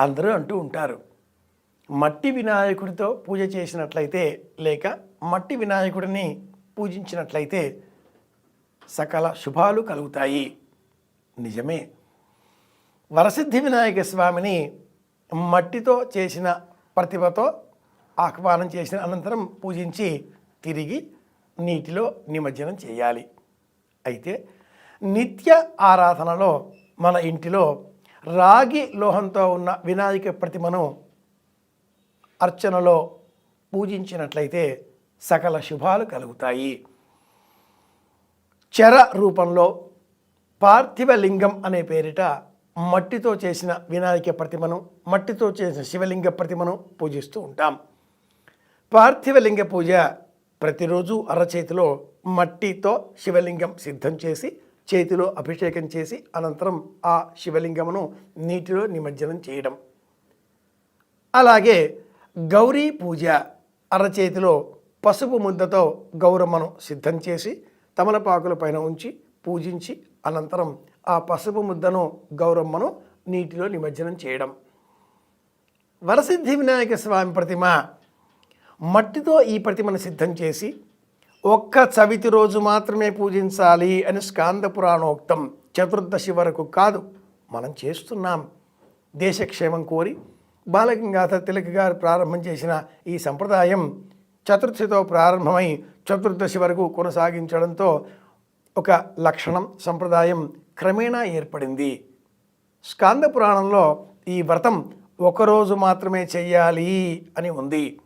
అందరూ అంటూ ఉంటారు. మట్టి వినాయకుడితో పూజ చేసినట్లయితే లేక మట్టి వినాయకుడిని పూజించినట్లయితే సకల శుభాలు కలుగుతాయి. నిజమే. వరసిద్ధి వినాయక స్వామిని మట్టితో చేసిన ప్రతిభతో ఆహ్వానం చేసిన అనంతరం పూజించి తిరిగి నీటిలో నిమజ్జనం చేయాలి. అయితే నిత్య ఆరాధనలో మన ఇంటిలో రాగి లోహంతో ఉన్న వినాయక ప్రతిమను అర్చనలో పూజించినట్లయితే సకల శుభాలు కలుగుతాయి. చెర రూపంలో పార్థివ లింగం అనే పేరిట మట్టితో చేసిన వినాయక ప్రతిమను మట్టితో చేసిన శివలింగ ప్రతిమను పూజిస్తూ ఉంటాం. పార్థివ లింగ పూజ ప్రతిరోజు అరచేతిలో మట్టితో శివలింగం సిద్ధం చేసి చేతిలో అభిషేకం చేసి అనంతరం ఆ శివలింగమును నీటిలో నిమజ్జనం చేయడం. అలాగే గౌరీ పూజ అరచేతిలో పసుపు ముద్దతో గౌరమ్మను సిద్ధం చేసి తమలపాకుల పైన ఉంచి పూజించి అనంతరం ఆ పసుపు ముద్దను గౌరమ్మను నీటిలో నిమజ్జనం చేయడం. వరసిద్ధి వినాయక స్వామి ప్రతిమ మట్టితో ఈ ప్రతిమను సిద్ధం చేసి ఒక్క చవితి రోజు మాత్రమే పూజించాలి అని స్కాంద పురాణోక్తం చతుర్దశి వరకు కాదు. మనం చేస్తున్నాం. దేశక్షేమం కోరి బాలగంగాధర తిలక్ గారు ప్రారంభం చేసిన ఈ సంప్రదాయం చతుర్థితో ప్రారంభమై చతుర్దశి వరకు కొనసాగించడంతో ఒక లక్షణం సంప్రదాయం క్రమేణా ఏర్పడింది. స్కాంద పురాణంలో ఈ వ్రతం ఒకరోజు మాత్రమే చెయ్యాలి అని ఉంది.